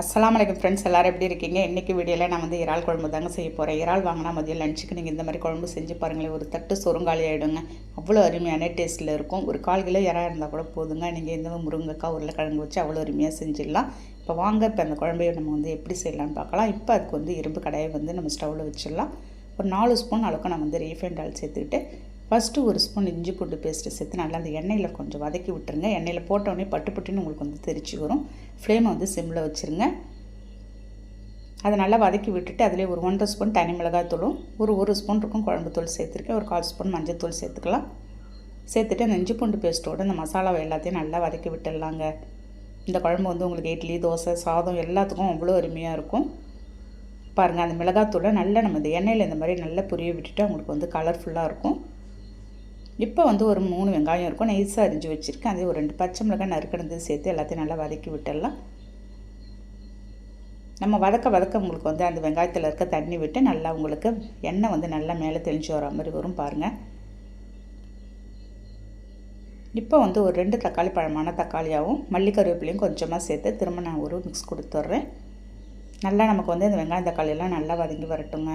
அஸ்லாம் வலைக்கம் ஃப்ரெண்ட்ஸ் எல்லாரும் எப்படி இருக்கீங்க? இன்றைக்கி வீடியோவில் நான் வந்து இறால் குழம்பு தாங்க செய்ய போகிறேன் இறால் வாங்கினா மதியம் லஞ்சுக்கு நீங்கள் இந்த மாதிரி குழம்பு செஞ்சு பாருங்களேன். ஒரு தட்டு சொருங்காலி ஆகிடுங்க அவ்வளோ அருமையான டேஸ்ட்டில் இருக்கும். ஒரு கால் கிலோ இறா இருந்தால் கூட போதுங்க. நீங்கள் இந்த மாதிரி முருங்கைக்காய் உருளைக்கிழங்கு வச்சு அவ்வளோ அருமையாக செஞ்சிடலாம். இப்போ வாங்க இப்போ அந்த குழம்பையை நம்ம வந்து எப்படி செய்யலாம்னு பார்க்கலாம். இப்போ அதுக்கு வந்து இரும்பு கடையை வந்து நம்ம ஸ்டவ்வில் வச்சிடலாம். ஒரு நாலு ஸ்பூன் அளவுக்கு நான் வந்து ரீஃபைண்ட் ஆயில் சேர்த்துக்கிட்டு ஃபஸ்ட்டு ஒரு ஸ்பூன் இஞ்சி பூண்டு பேஸ்ட்டு சேர்த்து நல்லா அந்த எண்ணெயில் கொஞ்சம் வதக்கி விட்டுருங்க. எண்ணெயில் போட்டவுடனே பட்டு பட்டுன்னு உங்களுக்கு வந்து தெரிச்சு வரும். ஃப்ளேமை வந்து சிம்மில் வச்சுருங்க. அதை நல்லா வதக்கி விட்டுட்டு அதிலே ஒரு ஒன்றரை ஸ்பூன் தனி மிளகாய் தூளும் ஒரு ஒரு ஸ்பூன் இருக்கும் குழம்பு தூள் சேர்த்துருக்கேன். ஒரு கால் ஸ்பூன் மஞ்சள் தூள் சேர்த்துக்கலாம். சேர்த்துட்டு அந்த இஞ்சி பூண்டு பேஸ்ட்டோட அந்த மசாலாவை எல்லாத்தையும் நல்லா வதக்கி விட்டுடலாங்க. இந்த குழம்பு வந்து உங்களுக்கு இட்லி தோசை சாதம் எல்லாத்துக்கும் அவ்வளோ அருமையாக இருக்கும். பாருங்கள் அந்த மிளகாத்தூளை நல்லா நம்ம இந்த எண்ணெயில் இந்த மாதிரி நல்லா புரிய விட்டுட்டு உங்களுக்கு வந்து கலர்ஃபுல்லாக இருக்கும். இப்போ வந்து ஒரு மூணு வெங்காயம் இருக்கும். நைஸாக அரிஞ்சு வச்சுருக்கேன். அதே ஒரு ரெண்டு பச்சை மிளகாய் நறுக்கினது சேர்த்து எல்லாத்தையும் நல்லா வதக்கி விட்டுடலாம். நம்ம வதக்க வதக்க உங்களுக்கு வந்து அந்த வெங்காயத்தில் இருக்க தண்ணி விட்டு நல்லா உங்களுக்கு எண்ணெய் வந்து நல்லா மேலே தெளிஞ்சு வர மாதிரி வரும் பாருங்கள் இப்போ வந்து ஒரு ரெண்டு தக்காளி பழமான தக்காளியாகவும் மல்லி கருவேப்பிலையும் கொஞ்சமாக சேர்த்து திரும்ப நான் ஒரு மிக்ஸ் கொடுத்துட்றேன். நல்லா நமக்கு வந்து இந்த வெங்காயம் தக்காளியெல்லாம் நல்லா வதங்கி வரட்டுங்க.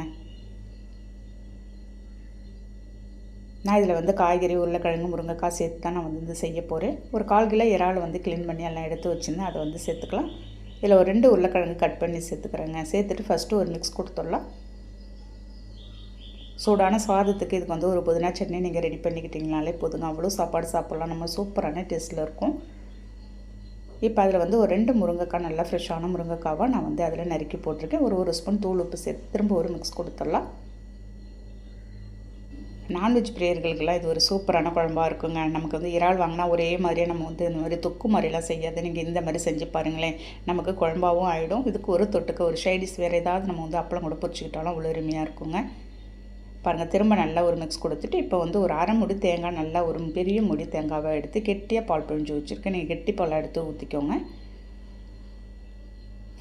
நான் இதில் வந்து காய்கறி உருளைக்கிழங்கு முருங்கைக்காய் சேர்த்து தான் நான் வந்து செய்ய போகிறேன் ஒரு கால் கிலோ இறால் வந்து க்ளீன் பண்ணி எல்லாம் எடுத்து வச்சுருந்தேன். அதை வந்து சேர்த்துக்கலாம். இதில் ஒரு ரெண்டு உருளைக்கிழங்கு கட் பண்ணி சேர்த்துக்கிறேங்க. சேர்த்துட்டு ஃபஸ்ட்டு ஒரு மிக்ஸ் கொடுத்துடலாம். சூடான சாதத்துக்கு இதுக்கு வந்து ஒரு புதினா சட்னி நீங்கள் ரெடி பண்ணிக்கிட்டீங்கனாலே போதுங்க. அவ்வளோ சாப்பாடு சாப்பிட்லாம். நம்ம சூப்பரான டேஸ்ட்டில் இருக்கும். இப்போ அதில் வந்து ஒரு ரெண்டு முருங்கைக்காய் நல்லா ஃப்ரெஷ்ஷான முருங்கைக்காவாக நான் வந்து அதில் நறுக்கி போட்டிருக்கேன். ஒரு ஒரு ஸ்பூன் தூள் உப்பு சேர்த்து திரும்ப ஒரு மிக்ஸ் கொடுத்துடலாம். நான்வெஜ் பிரியர்களுக்கெல்லாம் இது ஒரு சூப்பரான குழம்பாக இருக்குங்க. நமக்கு வந்து இறால் வாங்கினா ஒரே மாதிரியே நம்ம வந்து இந்த மாதிரி தொக்கு மாதிரிலாம் செய்யாது. நீங்கள் இந்த மாதிரி செஞ்சு பாருங்களேன். நமக்கு குழம்பாகவும் ஆகிடும் இதுக்கு ஒரு தொட்டுக்க ஒரு ஷைடிஸ் வேறு ஏதாவது நம்ம வந்து அப்பளம் கூட பொரிச்சிக்கிட்டாலும் அவ்வளோ அருமையாக இருக்குங்க. பாருங்கள் திரும்ப நல்லா ஒரு மிக்ஸ் கொடுத்துட்டு இப்போ வந்து ஒரு அரை முடி தேங்காய் நல்லா ஒரு பெரிய முடி தேங்காவை எடுத்து கெட்டியாக பால் பிழிஞ்சு வச்சுருக்கேன். நீங்கள் கெட்டி பால் எடுத்து ஊற்றிக்கோங்க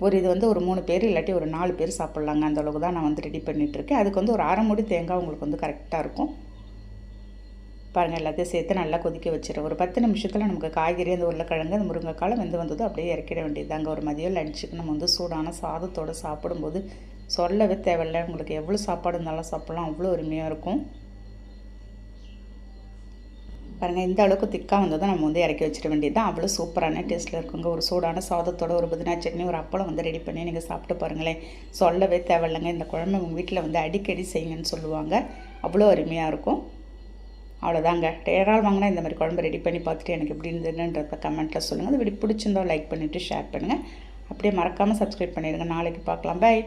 ஒரு இது வந்து ஒரு மூணு பேர் இல்லாட்டி ஒரு நாலு பேர் சாப்பிட்லாங்க. அந்த அளவுக்கு தான் நான் வந்து ரெடி பண்ணிகிட்ருக்கேன் அதுக்கு வந்து ஒரு அரை மூடி தேங்காய் உங்களுக்கு வந்து கரெக்டாக இருக்கும். பாருங்கள் எல்லாத்தையும் சேர்த்து நல்லா கொதிக்க வச்சிடும் ஒரு பத்து நிமிஷத்தில் நமக்கு காய்கறி அந்த உருளைக்கிழங்கு அந்த முருங்கைக்காலம் வெந்து வந்ததும் அப்படியே இறக்கிட வேண்டியது அங்கே ஒரு மதியம் லஞ்சுக்கு நம்ம வந்து சூடான சாதத்தோடு சாப்பிடும்போது சொல்லவே தேவையில்லை. உங்களுக்கு எவ்வளோ சாப்பாடு இருந்தாலும் சாப்பிட்லாம். அவ்வளோ அருமையாக இருக்கும். பாருங்கள் இந்த அளவுக்கு திக்காக வந்ததும் நம்ம வந்து இறக்கி வச்சிட வேண்டியது தான் அவ்வளோ சூப்பரான டேஸ்ட்டில் இருக்குங்க. ஒரு சூடான சாதத்தோட ஒரு புதினா சட்னி ஒரு அப்பளம் வந்து ரெடி பண்ணி நீங்கள் சாப்பிட்டு பாருங்களேன். சொல்லவே தேவையில்லைங்க. இந்த குழம்பு உங்கள் வீட்டில் வந்து அடிக்கடி செய்யுங்கன்னு சொல்லுவாங்க. அவ்வளோ அருமையாக இருக்கும். அவ்வளோதாங்க டேரால் வாங்கினா இந்த மாதிரி குழம்பு ரெடி பண்ணி பார்த்துட்டு எனக்கு எப்படி இருந்ததுன்றத கமெண்ட்டில் சொல்லுங்கள் அது இப்படி பிடிச்சிருந்தோ லைக் பண்ணிவிட்டு ஷேர் பண்ணுங்கள் அப்படியே மறக்காமல் சப்ஸ்கிரைப் பண்ணிடுங்க. நாளைக்கு பார்க்கலாம். பை